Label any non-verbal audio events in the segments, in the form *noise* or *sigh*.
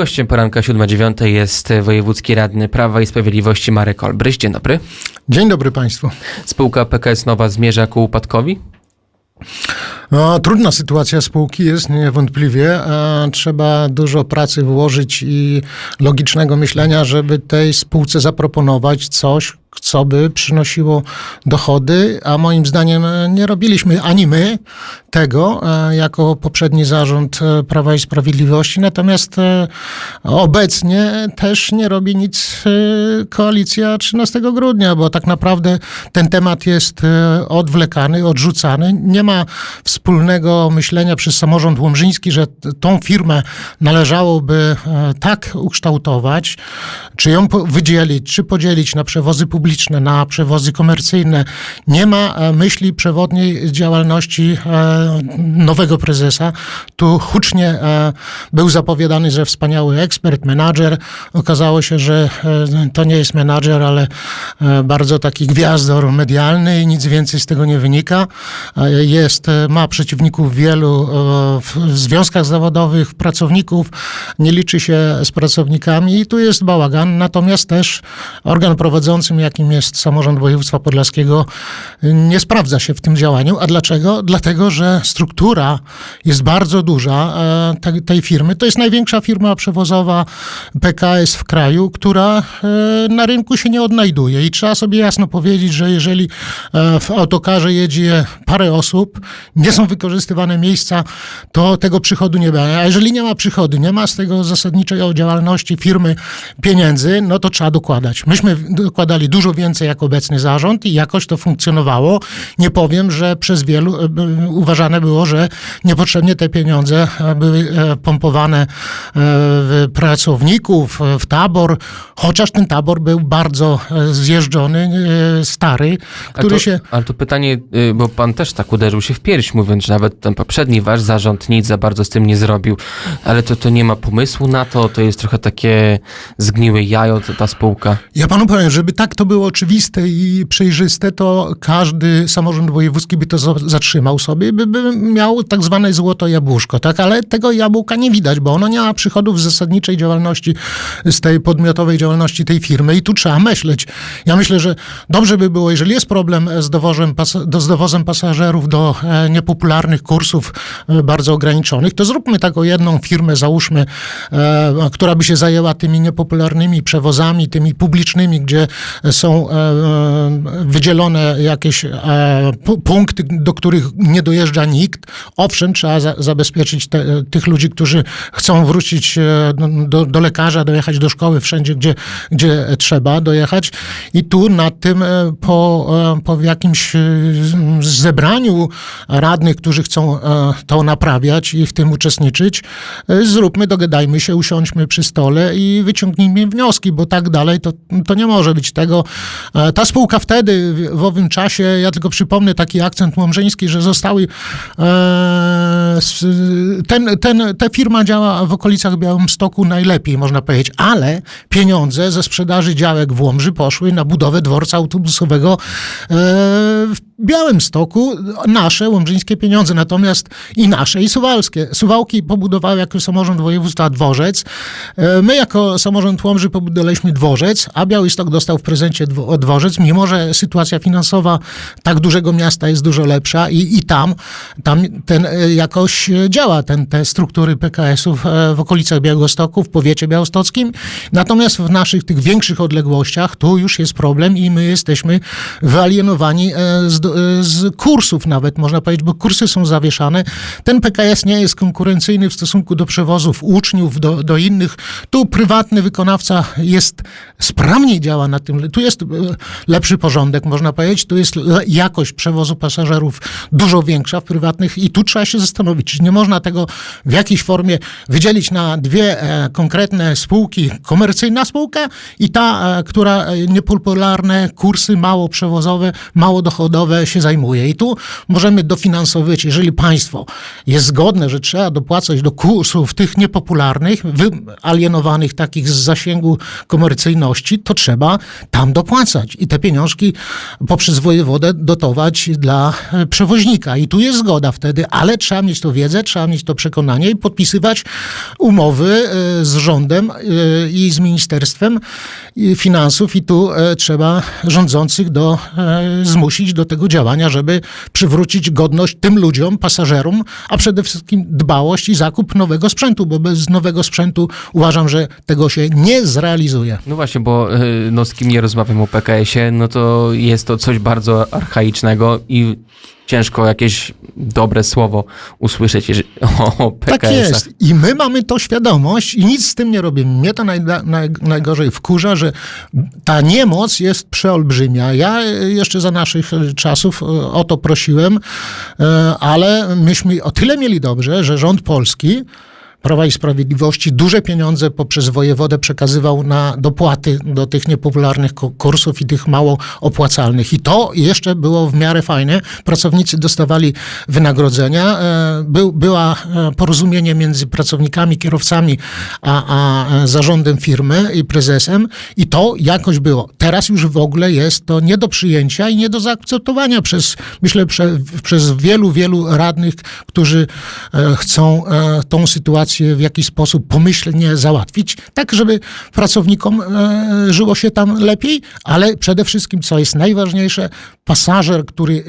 Gościem poranka 7.9 jest wojewódzki radny Prawa i Sprawiedliwości Marek Olbryś. Dzień dobry. Dzień dobry Państwu. Spółka PKS Nowa zmierza ku upadkowi? No, trudna sytuacja spółki jest niewątpliwie. Trzeba dużo pracy włożyć i logicznego myślenia, żeby tej spółce zaproponować coś, co by przynosiło dochody, a moim zdaniem e, nie robiliśmy ani my tego e, jako poprzedni zarząd e, Prawa i Sprawiedliwości, natomiast obecnie też nie robi nic koalicja 13 grudnia, bo tak naprawdę ten temat jest odwlekany, odrzucany. Nie ma wspólnego myślenia przez samorząd łomżyński, że tą firmę należałoby tak ukształtować, czy ją wydzielić, czy podzielić na przewozy publiczne, na przewozy komercyjne. Nie ma e, myśli przewodniej działalności e, nowego prezesa. Tu hucznie e, był zapowiadany, że wspaniały ekspert, menadżer. Okazało się, że to nie jest menadżer, ale bardzo taki gwiazdor medialny i nic więcej z tego nie wynika. Jest, ma przeciwników wielu w związkach zawodowych, pracowników, nie liczy się z pracownikami i tu jest bałagan. Natomiast też organ prowadzącym, jakim jest samorząd województwa podlaskiego, nie sprawdza się w tym działaniu. A dlaczego? Dlatego, że struktura jest bardzo duża e, te- tej firmy. To jest największa firma przewozowa PKS w kraju, która e, na rynku się nie odnajduje. I trzeba sobie jasno powiedzieć, że jeżeli e, w autokarze jedzie parę osób, nie są wykorzystywane miejsca, to tego przychodu nie będzie. A jeżeli nie ma przychodu, nie ma z tego zasadniczej działalności firmy pieniędzy, no to trzeba dokładać. Myśmy dokładali dużo więcej jak obecny zarząd i jakoś to funkcjonowało. Nie powiem, że przez wielu e, b- uważane było, że niepotrzebnie te pieniądze e, były e, pompowane e, w pracowników, e, w tabor, chociaż ten tabor był bardzo e, zjeżdżony, e, stary, który to, się... Ale to pytanie, y, bo pan też tak uderzył się w pierś, mówiąc, że nawet ten poprzedni wasz zarząd nic za bardzo z tym nie zrobił, ale to, to nie ma pomysłu na to, to jest trochę takie zgniłe jajo, ta spółka. Ja panu powiem, żeby tak to było oczywiste i przejrzyste, to każdy samorząd wojewódzki by to za- zatrzymał sobie, by, by miał tak zwane złoto jabłuszko, tak? Ale tego jabłka nie widać, bo ono nie ma przychodów z zasadniczej działalności, z tej podmiotowej działalności tej firmy i tu trzeba myśleć. Ja myślę, że dobrze by było, jeżeli jest problem z dowozem, z dowozem pasażerów do e, niepopularnych kursów e, bardzo ograniczonych, to zróbmy taką jedną firmę, załóżmy, e, która by się zajęła tymi niepopularnymi przewozami, tymi publicznymi, gdzie są e, e, wydzielone jakieś e, pu- punkty, do których nie dojeżdża nikt. Owszem, trzeba za, zabezpieczyć te, tych ludzi, którzy chcą wrócić do, do lekarza, dojechać do szkoły, wszędzie, gdzie, gdzie trzeba dojechać. I tu nad tym po, po jakimś zebraniu radnych, którzy chcą to naprawiać i w tym uczestniczyć, zróbmy, dogadajmy się, usiądźmy przy stole i wyciągnijmy wnioski, bo tak dalej to, to nie może być tego. E, Ta spółka wtedy, w- owym czasie, ja tylko przypomnę taki akcent łomżyński, że zostały e, ten, ten, ta firma działa w okolicach Białymstoku najlepiej, można powiedzieć, ale pieniądze ze sprzedaży działek w Łomży poszły na budowę dworca autobusowego e, w Białymstoku, nasze łomżyńskie pieniądze, natomiast i nasze, i suwalskie. Suwałki pobudowały jako samorząd województwa dworzec. My jako samorząd Łomży pobudowaliśmy dworzec, a Białystok dostał w prezencie dwo- dworzec, mimo że sytuacja finansowa tak dużego miasta jest dużo lepsza i, i tam, tam ten e, jakoś e, działa, ten, te struktury PKS-ów e, w okolicach Białegostoku, w powiecie białostockim. Natomiast w naszych tych większych odległościach tu już jest problem i my jesteśmy wyalienowani z, z kursów nawet, można powiedzieć, bo kursy są zawieszane. Ten PKS nie jest konkurencyjny w stosunku do przewozów uczniów, do, do innych. Tu prywatny wykonawca jest, sprawniej działa na tym. Tu jest e, lepszy porządek, można powiedzieć. Tu jest jakość przewozu pasażerów dużo większa w prywatnych i tu trzeba się zastanowić, nie można tego w jakiejś formie wydzielić na dwie e, konkretne spółki. Komercyjna spółka i ta, e, która niepopularne kursy mało przewozowe, mało dochodowe się zajmuje. I tu możemy dofinansowywać, jeżeli państwo jest zgodne, że trzeba dopłacać do kursów tych niepopularnych, wyalienowanych takich z zasięgu komercyjności, to trzeba tam dopłacać. I te pieniążki poprzez wojewodę dotować dla e, przewoźnika. I tu jest zgoda wtedy, ale trzeba mieć to wiedzę, trzeba mieć to przekonanie i podpisywać umowy e, z rządem e, i z Ministerstwem Finansów i tu trzeba rządzących do, zmusić do tego działania, żeby przywrócić godność tym ludziom, pasażerom, a przede wszystkim dbałość i zakup nowego sprzętu, bo bez nowego sprzętu uważam, że tego się nie zrealizuje. No właśnie, bo no, z kim nie rozmawiam o PKS-ie, no to jest to coś bardzo archaicznego i ciężko jakieś dobre słowo usłyszeć *laughs* o, o PKS-ach. Tak jest. I my mamy to świadomość i nic z tym nie robimy. Mnie to naj, naj, najgorzej wkurza, że ta niemoc jest przeolbrzymia. Ja e, jeszcze za naszych e, czasów e, o to prosiłem, ale myśmy o tyle mieli dobrze, że rząd polski Prawa i Sprawiedliwości duże pieniądze poprzez wojewodę przekazywał na dopłaty do tych niepopularnych kursów i tych mało opłacalnych. I to jeszcze było w miarę fajne. Pracownicy dostawali wynagrodzenia. E, Był, była e, porozumienie między pracownikami, kierowcami, a, a e, zarządem firmy i prezesem i to jakoś było. Teraz już w ogóle jest to nie do przyjęcia i nie do zaakceptowania przez, myślę, prze, przez wielu, wielu radnych, którzy chcą tą sytuację w jakiś sposób pomyślnie załatwić, tak żeby pracownikom e, żyło się tam lepiej, ale przede wszystkim, co jest najważniejsze, pasażer, który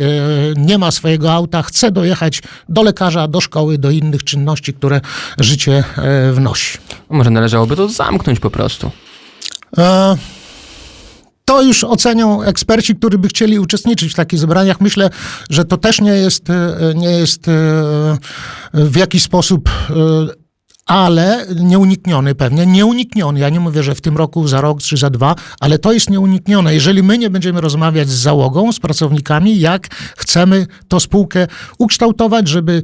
e, nie ma swojego auta, chce dojechać do lekarza, do szkoły, do innych czynności, które życie e, wnosi. Może należałoby to zamknąć po prostu. E, To już ocenią eksperci, którzy by chcieli uczestniczyć w takich zebraniach. Myślę, że to też nie jest, nie jest w jakiś sposób ale nieunikniony pewnie, nieunikniony. Ja nie mówię, że w tym roku, za rok czy za dwa, ale to jest nieuniknione. Jeżeli my nie będziemy rozmawiać z załogą, z pracownikami, jak chcemy tą spółkę ukształtować, żeby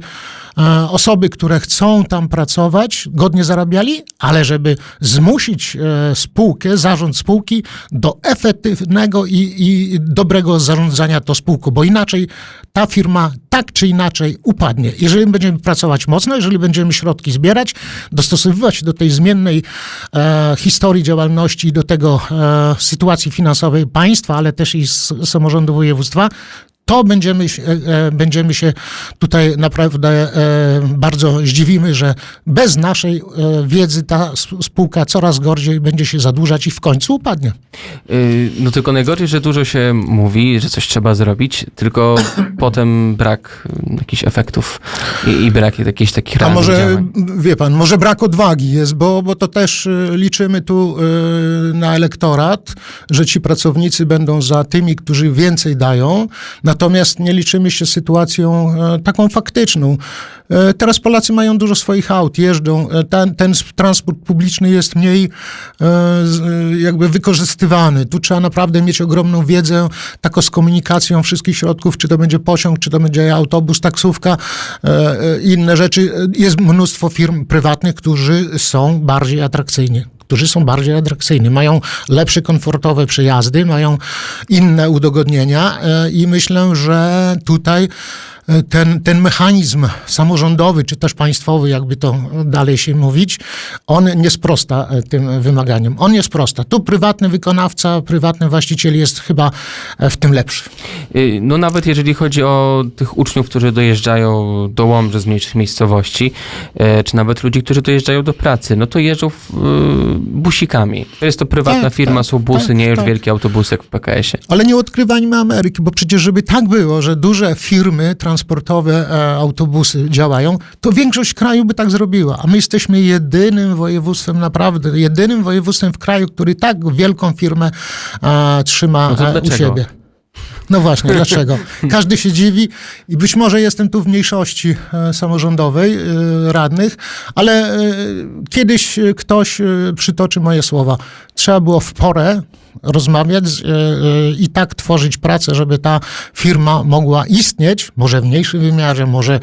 osoby, które chcą tam pracować, godnie zarabiali, ale żeby zmusić e, spółkę, zarząd spółki do efektywnego i, i dobrego zarządzania tą spółką, bo inaczej ta firma tak czy inaczej upadnie. Jeżeli będziemy pracować mocno, jeżeli będziemy środki zbierać, dostosowywać się do tej zmiennej e, historii działalności i do tego e, sytuacji finansowej państwa, ale też i z samorządu województwa, to będziemy, się- e, e, będziemy się tutaj naprawdę e, bardzo zdziwimy, że bez naszej wiedzy ta spółka coraz gorzej będzie się zadłużać i w końcu upadnie. Yy, No tylko najgorzej, że dużo się mówi, że coś trzeba zrobić, tylko *coughs* potem brak y, jakichś efektów i, i brak jakichś takich A może, działań. wie pan, może brak odwagi jest, bo, bo to też y, liczymy tu y, na elektorat, że ci pracownicy będą za tymi, którzy więcej dają, natomiast nie liczymy się sytuacją e, taką faktyczną. E, Teraz Polacy mają dużo swoich aut, jeżdżą, e, ten, ten transport publiczny jest mniej z- jakby wykorzystywany. Tu trzeba naprawdę mieć ogromną wiedzę, taką z komunikacją wszystkich środków, czy to będzie pociąg, czy to będzie autobus, taksówka, inne rzeczy. Jest mnóstwo firm prywatnych, którzy są bardziej atrakcyjni którzy są bardziej atrakcyjni, mają lepsze, komfortowe przejazdy, mają inne udogodnienia e, i myślę, że tutaj ten, ten mechanizm samorządowy, czy też państwowy, jakby to dalej się mówić, on nie sprosta e, tym wymaganiom. On nie sprosta. Tu prywatny wykonawca, prywatny właściciel jest chyba e, w tym lepszy. Yy, No nawet jeżeli chodzi o tych uczniów, którzy dojeżdżają do Łomży z mniejszych miejscowości, e, czy nawet ludzi, którzy dojeżdżają do pracy, no to jeżdżą w, y, busikami. To jest to prywatna Tak, firma, tak, są busy, tak, nie już tak. wielkie autobusy jak w PKS-ie. Ale nie odkrywajmy Ameryki, bo przecież żeby tak było, że duże firmy transportowe, e, autobusy działają, to większość kraju by tak zrobiła. A my jesteśmy jedynym województwem, naprawdę, jedynym województwem w kraju, który tak wielką firmę e, trzyma No e, u siebie. No właśnie, dlaczego? *laughs* Każdy się dziwi i być może jestem tu w mniejszości e, samorządowej e, radnych, ale kiedyś ktoś przytoczy moje słowa. Trzeba było w porę rozmawiać z- e, e, i tak tworzyć pracę, żeby ta firma mogła istnieć, może w mniejszym wymiarze, może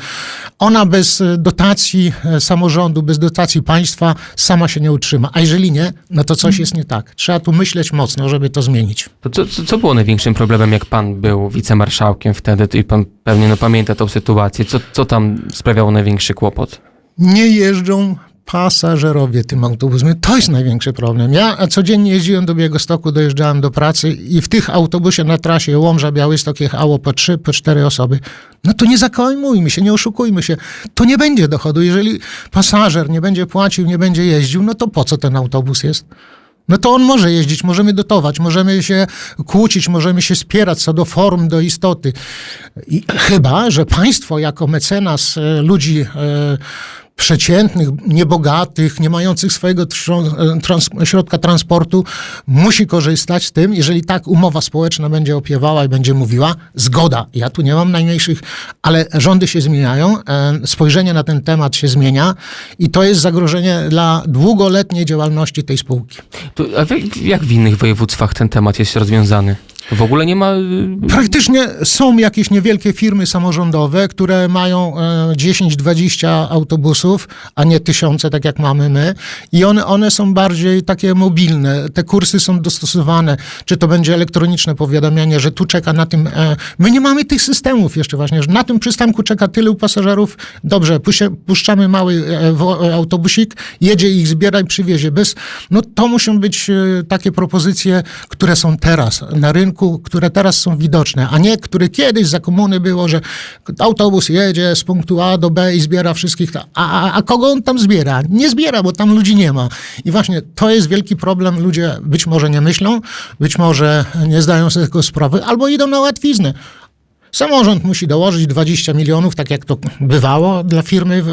ona bez dotacji e, samorządu, bez dotacji państwa sama się nie utrzyma. A jeżeli nie, no to coś jest nie tak. Trzeba tu myśleć mocno, żeby to zmienić. To co, co, co było największym problemem, jak pan był wicemarszałkiem wtedy i pan pewnie no, pamięta tą sytuację? Co, co tam sprawiało największy kłopot? nie jeżdżą pasażerowie tym autobusem. To jest największy problem. Ja codziennie jeździłem do Białegostoku, dojeżdżałem do pracy i w tych autobusie na trasie Łomża, Białystok jechało po trzy, po cztery osoby. No to nie zakłamujmy się, nie oszukujmy się. To nie będzie dochodu. Jeżeli pasażer nie będzie płacił, nie będzie jeździł, no to po co ten autobus jest? No to on może jeździć, możemy dotować, możemy się kłócić, możemy się spierać co do form, do istoty. I chyba, że państwo jako mecenas e, ludzi e, przeciętnych, niebogatych, nie mających swojego e, trans- środka transportu, musi korzystać z tym, jeżeli tak umowa społeczna będzie opiewała i będzie mówiła, zgoda, ja tu nie mam najmniejszych, ale rządy się zmieniają, e, spojrzenie na ten temat się zmienia i to jest zagrożenie dla długoletniej działalności tej spółki. A jak w innych województwach ten temat jest rozwiązany? W ogóle nie ma... y, Praktycznie są jakieś niewielkie firmy samorządowe, które mają e, 10-20 autobusów, a nie tysiące, tak jak mamy my. I one, one są bardziej takie mobilne. Te kursy są dostosowane. Czy to będzie elektroniczne powiadamianie, że tu czeka na tym... E, my nie mamy tych systemów jeszcze właśnie, że na tym przystanku czeka tylu pasażerów. Dobrze, puszczamy mały e, e, autobusik, jedzie ich, zbiera i przywiezie. Bez, no to muszą być e, takie propozycje, które są teraz na rynku, które teraz są widoczne, a nie, które kiedyś za komuny było, że autobus jedzie z punktu A do B i zbiera wszystkich. A, a, a kogo on tam zbiera? Nie zbiera, bo tam ludzi nie ma. I właśnie to jest wielki problem. Ludzie być może nie myślą, być może nie zdają sobie tego sprawy, albo idą na łatwiznę. Samorząd musi dołożyć 20 milionów, tak jak to bywało dla firmy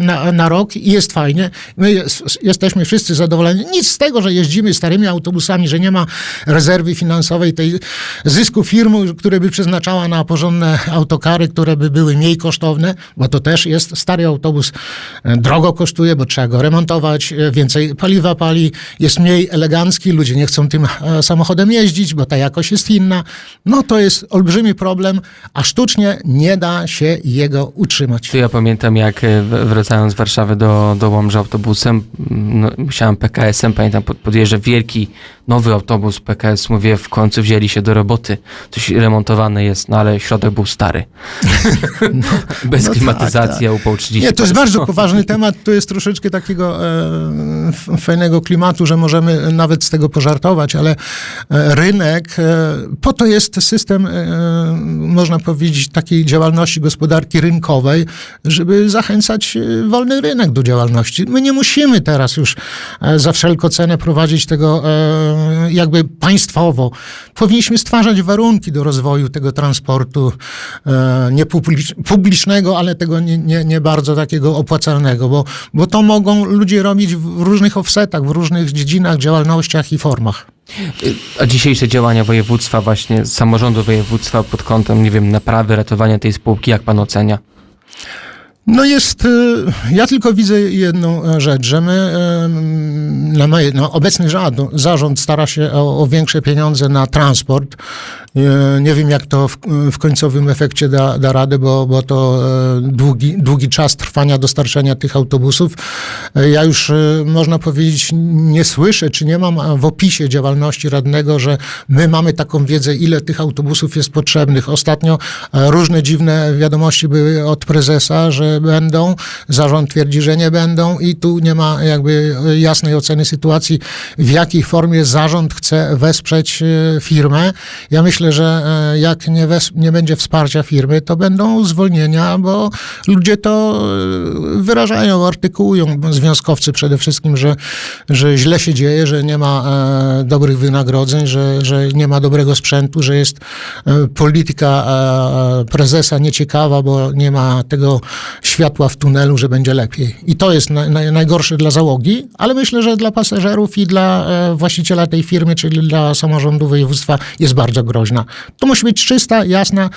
na, na rok i jest fajnie. My jest, jesteśmy wszyscy zadowoleni. Nic z tego, że jeździmy starymi autobusami, że nie ma rezerwy finansowej, tej zysku firmy, które by przeznaczała na porządne autokary, które by były mniej kosztowne, bo to też jest stary autobus, drogo kosztuje, bo trzeba go remontować, więcej paliwa pali, jest mniej elegancki, ludzie nie chcą tym e, samochodem jeździć, bo ta jakość jest inna. No to jest olbrzymi problem, a sztucznie nie da się jego utrzymać. To ja pamiętam, jak e, wracając z Warszawy do, do Łomży autobusem, no, musiałem PKS-em, pamiętam, pod, podjeżdża wielki, nowy autobus PKS, mówię, w końcu wzięli się do roboty, coś remontowane jest, no ale środek był stary. *laughs* *laughs* Bez no tak, klimatyzacji, a upał 30 Nie, to jest bardzo poważny temat. To jest troszeczkę takiego e, fajnego klimatu, że możemy nawet z tego pożartować, ale e, rynek, e, po to jest system, e, można powiedzieć, takiej działalności gospodarki rynkowej, żeby zachęcać e, wolny rynek do działalności. My nie musimy teraz już e, za wszelką cenę prowadzić tego e, jakby państwowo. Powinniśmy stwarzać warunki do rozwoju tego transportu nie publicz, publicznego, ale tego nie, nie, nie bardzo takiego opłacalnego, bo, bo to mogą ludzie robić w różnych offsetach, w różnych dziedzinach, działalnościach i formach. A dzisiejsze działania województwa, właśnie samorządu województwa pod kątem, nie wiem, naprawy, ratowania tej spółki, jak pan ocenia? No jest, y, ja tylko widzę jedną e, rzecz, że my, em, na moje, no obecny zarząd, zarząd stara się o, o większe pieniądze na transport. Nie wiem, jak to w, w końcowym efekcie da, da radę, bo, bo to e, długi, długi czas trwania dostarczenia tych autobusów. E, Ja już, e, można powiedzieć, nie słyszę, czy nie mam w opisie działalności radnego, że my mamy taką wiedzę, ile tych autobusów jest potrzebnych. Ostatnio różne dziwne wiadomości były od prezesa, że będą, zarząd twierdzi, że nie będą i tu nie ma jakby jasnej oceny sytuacji, w jakiej formie zarząd chce wesprzeć firmę. Ja myślę, że e, jak nie, wes- nie będzie wsparcia firmy, to będą zwolnienia, bo ludzie to e, wyrażają, artykułują, związkowcy przede wszystkim, że, że źle się dzieje, że nie ma e, dobrych wynagrodzeń, że, że nie ma dobrego sprzętu, że jest polityka prezesa nieciekawa, bo nie ma tego światła w tunelu, że będzie lepiej. I to jest na, na, najgorsze dla załogi, ale myślę, że dla pasażerów i dla właściciela tej firmy, czyli dla samorządu województwa jest bardzo groźne. To musi być czysta, jasna,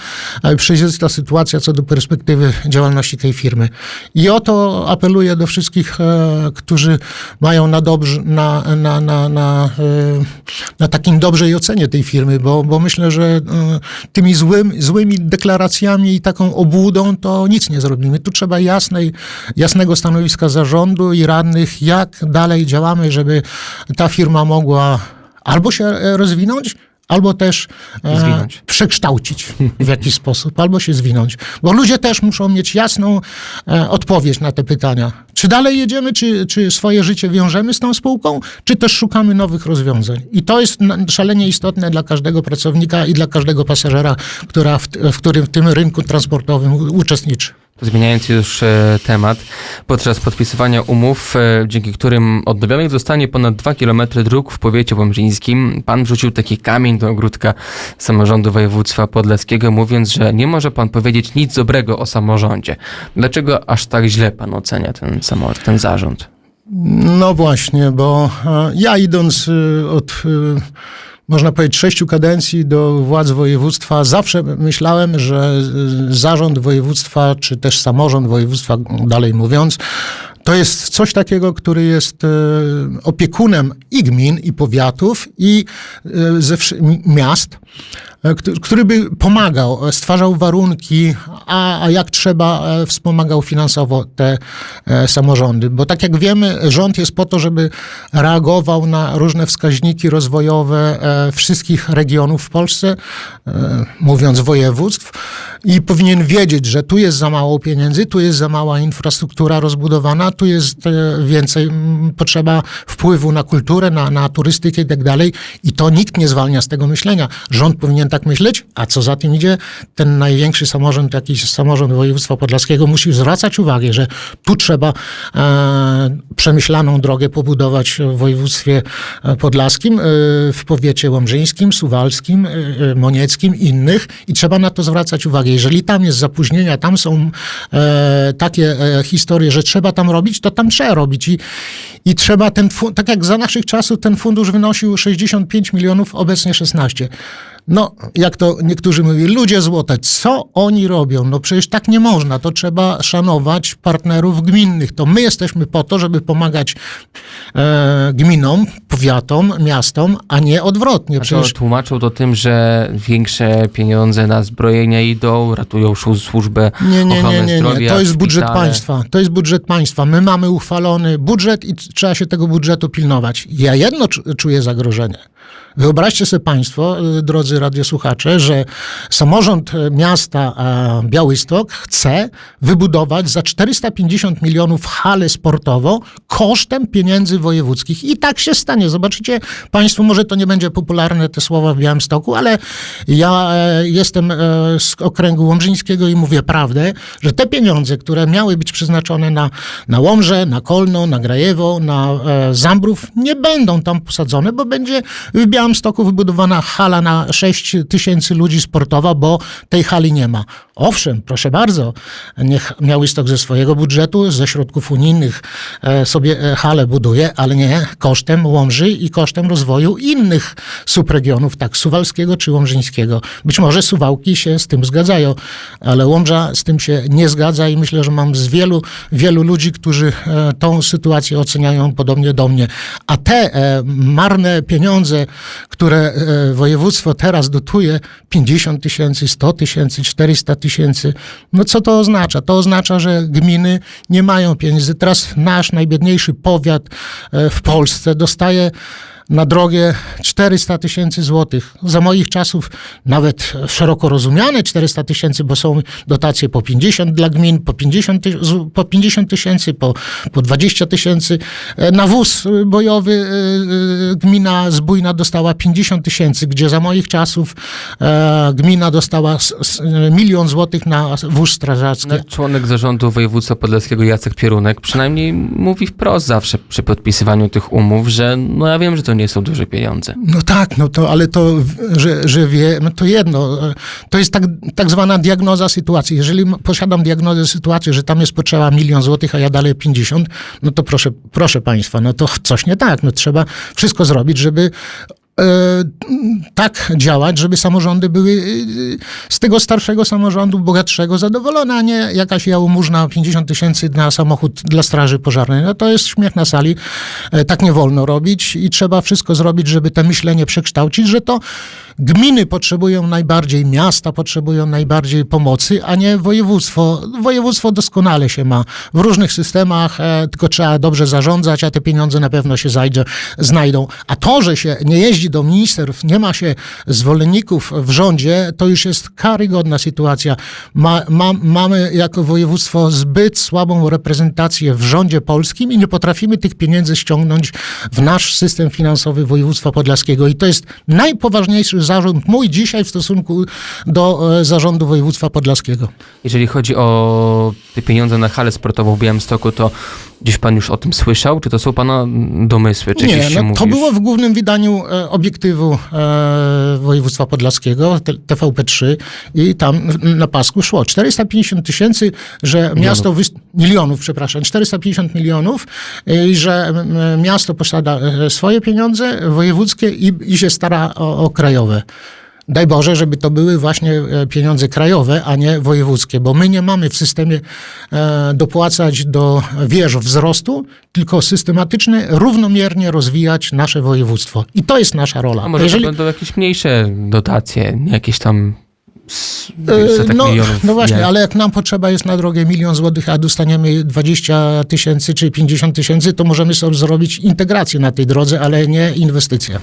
e, przejrzysta sytuacja co do perspektywy działalności tej firmy. I o to apeluję do wszystkich, e, którzy mają na, dobrze, na, na, na, na, e, na takim dobrej ocenie tej firmy, bo, bo myślę, że tymi złym, złymi deklaracjami i taką obłudą to nic nie zrobimy. Tu trzeba jasnej, jasnego stanowiska zarządu i radnych, jak dalej działamy, żeby ta firma mogła albo się rozwinąć, albo też e, przekształcić w jakiś sposób, albo się zwinąć. Bo ludzie też muszą mieć jasną e, odpowiedź na te pytania. Czy dalej jedziemy, czy, czy swoje życie wiążemy z tą spółką, czy też szukamy nowych rozwiązań. I to jest szalenie istotne dla każdego pracownika i dla każdego pasażera, która w, w którym w tym rynku transportowym uczestniczy. Zmieniając już e, temat, podczas podpisywania umów, e, dzięki którym odnowionych zostanie ponad 2 km dróg w powiecie łomżyńskim, pan wrzucił taki kamień do ogródka samorządu województwa podlaskiego, mówiąc, że nie może pan powiedzieć nic dobrego o samorządzie. Dlaczego aż tak źle pan ocenia ten, samo, ten zarząd? No właśnie, bo e, ja idąc od, można powiedzieć, sześciu kadencji do władz województwa, zawsze myślałem, że zarząd województwa, czy też samorząd województwa, dalej mówiąc, to jest coś takiego, który jest e, opiekunem i gmin, i powiatów, i e, miast, który by pomagał, e, stwarzał warunki, a, jak trzeba, e, wspomagał finansowo te e, samorządy. Bo tak jak wiemy, rząd jest po to, żeby reagował na różne wskaźniki rozwojowe e, wszystkich regionów w Polsce, e, mówiąc województw, i powinien wiedzieć, że tu jest za mało pieniędzy, tu jest za mała infrastruktura rozbudowana, tu jest e, więcej potrzeba wpływu na kulturę, na, na turystykę i tak dalej. I to nikt nie zwalnia z tego myślenia. Rząd powinien tak myśleć, a co za tym idzie, ten największy samorząd, jakiś samorząd województwa podlaskiego musi zwracać uwagę, że tu trzeba e, przemyślaną drogę pobudować w województwie e, podlaskim, e, w powiecie łomżyńskim, suwalskim, e, e, monieckim, innych i trzeba na to zwracać uwagę. Jeżeli tam jest zapóźnienia, tam są e, takie e, historie, że trzeba tam robić, to tam trzeba robić i, i trzeba ten, tak jak za naszych czasów ten fundusz wynosił 65 milionów, obecnie 16. No, jak to niektórzy mówili, ludzie złote, co oni robią? No przecież tak nie można, to trzeba szanować partnerów gminnych. To my jesteśmy po to, żeby pomagać e, gminom, powiatom, miastom, a nie odwrotnie. A to Przecież tłumaczą to tym, że większe pieniądze na zbrojenia idą, ratują służbę Nie, nie, ochrony nie, nie, nie. zdrowia, To jest budżet szpitale. państwa. To jest budżet państwa. My mamy uchwalony budżet i trzeba się tego budżetu pilnować. Ja jedno czu- czuję zagrożenie. Wyobraźcie sobie Państwo, y, drodzy radiosłuchacze, że samorząd y, miasta e, Białystok chce wybudować za 450 milionów halę sportową kosztem pieniędzy wojewódzkich. I tak się stanie. Zobaczycie Państwo, może to nie będzie popularne te słowa w Białymstoku, ale ja e, jestem e, z okręgu łomżyńskiego i mówię prawdę, że te pieniądze, które miały być przeznaczone na, na Łomżę, na Kolno, na Grajewo, na e, Zambrów, nie będą tam posadzone, bo będzie w Białymstoku wybudowana hala na 6 tysięcy ludzi sportowa, bo tej hali nie ma. Owszem, proszę bardzo, niech Białystok ze swojego budżetu, ze środków unijnych e, sobie e, halę buduje, ale nie kosztem Łomży i kosztem rozwoju innych subregionów, tak suwalskiego czy łomżyńskiego. Być może Suwałki się z tym zgadzają, ale Łomża z tym się nie zgadza i myślę, że mam z wielu, wielu ludzi, którzy e, tą sytuację oceniają podobnie do mnie. A te marne pieniądze, które województwo teraz dotuje, 50 tysięcy, 100 tysięcy, 400 tysięcy, no co to oznacza? To oznacza, że gminy nie mają pieniędzy. Teraz nasz najbiedniejszy powiat e, w Polsce dostaje na drogę 400 tysięcy złotych. Za moich czasów nawet szeroko rozumiane 400 tysięcy, bo są dotacje po 50 dla gmin, po 50 ty- z- po 50 tysięcy, po, po 20 tysięcy. E, Na wóz bojowy y, y, gmina Zbójna dostała 50 tysięcy, gdzie za moich czasów e, gmina dostała milion złotych na wóz strażacki. No, członek zarządu województwa podlaskiego Jacek Pierunek przynajmniej mówi wprost zawsze przy podpisywaniu tych umów, że no ja wiem, że to nie są duże pieniądze. No tak, no to, ale to, że, że wie, no to jedno. To jest tak, tak zwana diagnoza sytuacji. Jeżeli posiadam diagnozę sytuacji, że tam jest potrzeba milion złotych, a ja dalej 50, no to proszę, proszę państwa, no to coś nie tak. No trzeba wszystko zrobić, żeby tak działać, żeby samorządy były e, z tego starszego samorządu, bogatszego, zadowolone, a nie jakaś jałmużna 50 tysięcy na samochód dla straży pożarnej. No to jest śmiech na sali. E, Tak nie wolno robić i trzeba wszystko zrobić, żeby to myślenie przekształcić, że to gminy potrzebują najbardziej, miasta potrzebują najbardziej pomocy, a nie województwo. Województwo doskonale się ma w różnych systemach, e, tylko trzeba dobrze zarządzać, a te pieniądze na pewno się zajdzie, znajdą. A to, że się nie jeździ do ministerstw, nie ma się zwolenników w rządzie, to już jest karygodna sytuacja. Ma, ma, mamy jako województwo zbyt słabą reprezentację w rządzie polskim i nie potrafimy tych pieniędzy ściągnąć w nasz system finansowy województwa podlaskiego. I to jest najpoważniejszy zarzut mój dzisiaj w stosunku do e, zarządu województwa podlaskiego. Jeżeli chodzi o te pieniądze na halę sportową w Białymstoku, to gdzieś pan już o tym słyszał? Czy to są pana domysły? Czy Nie, no, mówi to już? było w głównym wydaniu e, obiektywu e, województwa podlaskiego, te- TVP3 i tam na pasku szło 450 tysięcy, że miasto, wys- milionów, przepraszam, 450 milionów e, i że miasto posiada e, swoje pieniądze wojewódzkie i, i się stara o, o krajowe. Daj Boże, żeby to były właśnie e, pieniądze krajowe, a nie wojewódzkie, bo my nie mamy w systemie e, dopłacać do wież wzrostu, tylko systematycznie, równomiernie rozwijać nasze województwo. I to jest nasza rola. A może Jeżeli- to będą jakieś mniejsze dotacje, jakieś tam E, setek No, no właśnie, nie. ale jak nam potrzeba jest na drogę milion złotych, a dostaniemy 20 tysięcy czy 50 tysięcy, to możemy sobie zrobić integrację na tej drodze, ale nie inwestycję.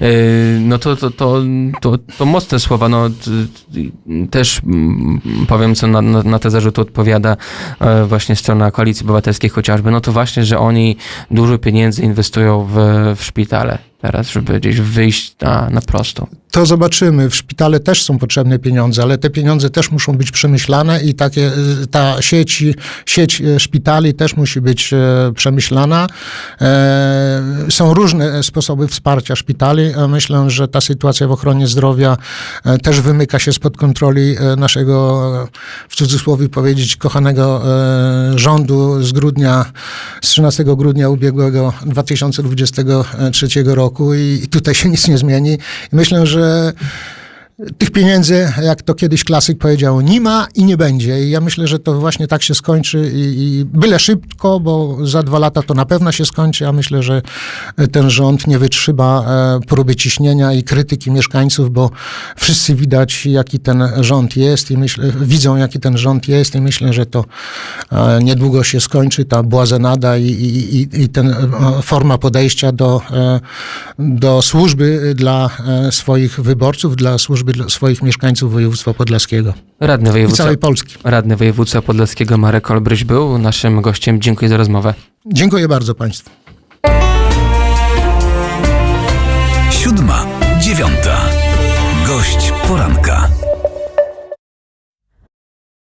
Yy, *laughs* No to, to, to, to, to mocne słowa. No, też powiem, co na, na, na te zarzuty odpowiada e, właśnie strona Koalicji Obywatelskiej chociażby. No to właśnie, że oni dużo pieniędzy inwestują w, w szpitale teraz, żeby gdzieś wyjść na, na prostą. To zobaczymy. W szpitale też są potrzebne pieniądze, ale te pieniądze też muszą być przemyślane i takie, y, ta sieć, sieć y, szpitali też musi być e, przemyślana. E, Są różne sposoby wsparcia szpitali. E, Myślę, że ta sytuacja w ochronie zdrowia e, też wymyka się spod kontroli naszego, w cudzysłowie powiedzieć, kochanego rządu z grudnia, z 13 grudnia ubiegłego 2023 roku i tutaj się nic nie zmieni. Myślę, że że tych pieniędzy, jak to kiedyś klasyk powiedział, nie ma i nie będzie. I ja myślę, że to właśnie tak się skończy i, i byle szybko, bo za dwa lata to na pewno się skończy. Ja myślę, że ten rząd nie wytrzyma e, próby ciśnienia i krytyki mieszkańców, bo wszyscy widać, jaki ten rząd jest i myślę, widzą, jaki ten rząd jest i myślę, że to e, niedługo się skończy ta błazenada i, i, i, ten e, forma podejścia do, e, do służby dla e, swoich wyborców, dla służby chociażby dla swoich mieszkańców województwa podlaskiego radny województwa, całej Polski. Radny województwa podlaskiego Marek Olbryś był naszym gościem. Dziękuję za rozmowę. Dziękuję bardzo Państwu. Siódma, dziewiąta. Gość poranka.